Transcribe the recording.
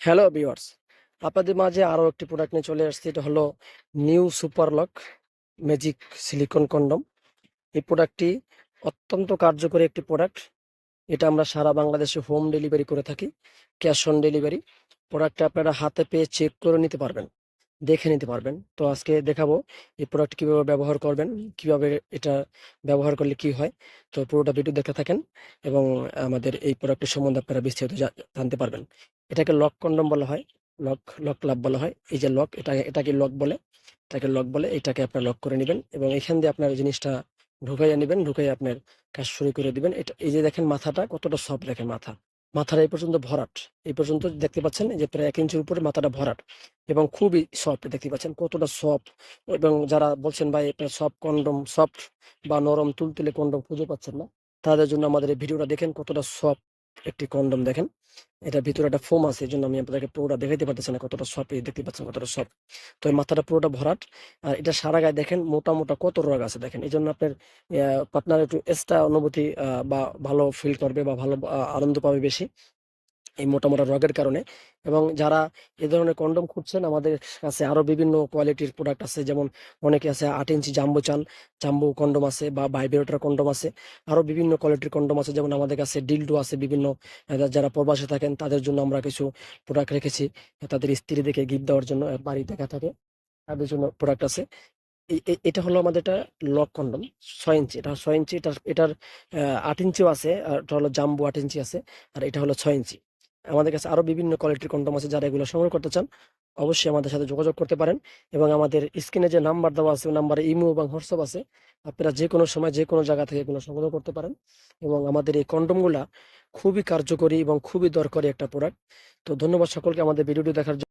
Hello viewers আপনাদের মাঝে আরও একটি প্রোডাক্ট নিয়ে চলে আসছে। এটা হলো new super lock magic silicon condom এই প্রোডাক্টটি অত্যন্ত কার্যকরী একটি প্রোডাক্ট এটা আমরা সারা বাংলাদেশে হোম ডেলিভারি করে থাকি ক্যাশ অন ডেলিভারি প্রোডাক্টটা আপনারা হাতে পেয়ে চেক করে নিতে পারবেন, দেখে নিতে পারবেন। তো আজকে দেখাবো এই প্রোডাক্ট কীভাবে ব্যবহার করবেন, কীভাবে এটা ব্যবহার করলে কি হয়। তো পুরোটা ভিডিও দেখতে থাকেন এবং আমাদের এই প্রোডাক্টের সম্বন্ধে আপনারা বিস্তারিত জানতে পারবেন। এটাকে লক কন্ডম বলা হয়। লক লক ক্লাব বলা হয়। এই যে লক এটা এটাকে লক বলে। এটাকে লক বলে। এটাকে আপনার লক করে নেবেন এবং এখান দিয়ে আপনার জিনিসটা ঢুকাইয়া নেবেন ঢুকাই আপনার কাজ শুরু করে দিবেন। এটা, এই যে দেখেন মাথাটা কতটা সফট দেখেন মাথা। মাথাটা এই পর্যন্ত ভরাট। এই পর্যন্ত দেখতে পাচ্ছেন যে প্রায় এক ইঞ্চির উপরে মাথাটা ভরাট এবং খুবই সফট দেখতে পাচ্ছেন কতটা সফট এবং যারা বলছেন, ভাই, এটা সফট কন্ডম সফট বা নরম তুলতুলে কন্ডম খুঁজে পাচ্ছেন না। তাদের জন্য আমাদের এই ভিডিওটা দেখেন কতটা সফট একটি কন্ডম দেখেন। এটা ভিতরে একটা ফোম আছে এই জন্য আমি আপনাদেরকে পুরোটা দেখাইতে পারতেছি না কতটা সফট দেখতে পাচ্ছেন কতটা সফট তো এই মাথাটা পুরোটা ভরাট। আর এটা সারা গায়ে দেখেন মোটা মোটা কত রোগ আছে দেখেন। এই জন্য আপনার আপনার একটু এক্সট্রা অনুভূতি বা ভালো ফিল করবে বা ভালো আনন্দ পাবে বেশি। এই মোটা মোটা রগের কারণে এবং যারা এ ধরনের কন্ডম খুঁজছেন, আমাদের কাছে আরও বিভিন্ন কোয়ালিটির প্রোডাক্ট আছে। যেমন অনেকে আছে আট ইঞ্চি জাম্বো চান জাম্বো কন্ডম আছে বা ভাইব্রেটর কন্ডম আছে। আরও বিভিন্ন কোয়ালিটির কন্ডম আছে। যেমন আমাদের কাছে ডিলডো আছে বিভিন্ন যারা প্রবাসে থাকেন, তাদের জন্য আমরা কিছু প্রোডাক্ট রেখেছি। তাদের স্ত্রী দেখে গিফট দেওয়ার জন্য বাড়ি দেখা থাকে, তাদের জন্য প্রোডাক্ট আছে। এটা হলো আমাদের এটা লক কন্ডম, ছয় ইঞ্চি। এটা ছয় ইঞ্চি, এটার এটার আট ইঞ্চিও আছে, আর এটা হলো জাম্বো আট ইঞ্চি আছে, আর এটা হলো ছয় ইঞ্চি। আমাদের কাছে আরও বিভিন্ন কোয়ালিটির কন্ডম আছে যারা এগুলো সংগ্রহ করতে চান, অবশ্যই আমাদের সাথে যোগাযোগ করতে পারেন। এবং আমাদের স্ক্রিনে যে নাম্বার দেওয়া আছে নাম্বার ইমো এবং হোয়াটসঅ্যাপ আছে, আপনারা যে কোনো সময় যে কোনো জায়গা থেকে এগুলো সংগ্রহ করতে পারেন। এবং আমাদের এই কন্ডমগুলা খুবই কার্যকরী এবং খুবই দরকারি একটা প্রোডাক্ট তো ধন্যবাদ সকলকে আমাদের ভিডিওটি দেখার জন্য।